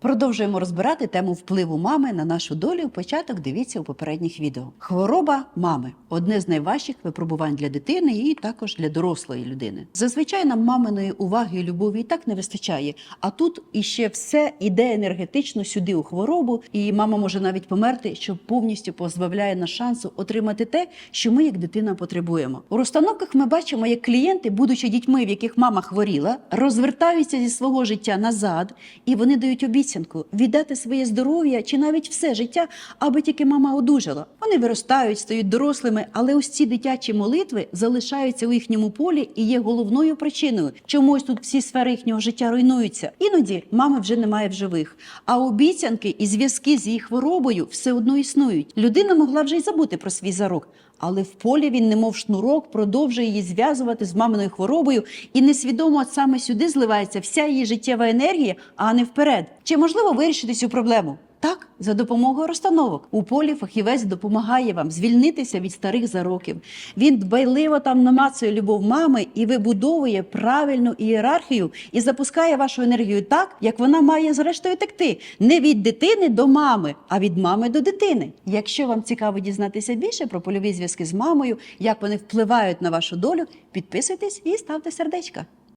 Продовжуємо розбирати тему впливу мами на нашу долю. Початок дивіться у попередніх відео. Хвороба мами одне з найважчих випробувань для дитини і також для дорослої людини. Зазвичай нам маминої уваги і любові і так не вистачає. А тут іще все іде енергетично сюди у хворобу, і мама може навіть померти, що повністю позбавляє нас шансу отримати те, що ми як дитина потребуємо. У розстановках ми бачимо, як клієнти, будучи дітьми, в яких мама хворіла, розвертаються зі свого життя назад, і вони дають обіцянку віддати своє здоров'я чи навіть все життя, аби тільки мама одужала. Вони виростають, стають дорослими, але ось ці дитячі молитви залишаються у їхньому полі і є головною причиною, чомусь тут всі сфери їхнього життя руйнуються. Іноді мами вже немає в живих, а обіцянки і зв'язки з її хворобою все одно існують. Людина могла вже й забути про свій зарок. Але в полі він, немов шнурок, продовжує її зв'язувати з маминою хворобою, і несвідомо саме сюди зливається вся її життєва енергія, а не вперед. Чи можливо вирішити цю проблему? Так, за допомогою розстановок у полі фахівець допомагає вам звільнитися від старих зароків. Він дбайливо там намацує любов мами і вибудовує правильну ієрархію і запускає вашу енергію так, як вона має зрештою текти не від дитини до мами, а від мами до дитини. Якщо вам цікаво дізнатися більше про польові зв'язки з мамою, як вони впливають на вашу долю, підписуйтесь і ставте сердечка.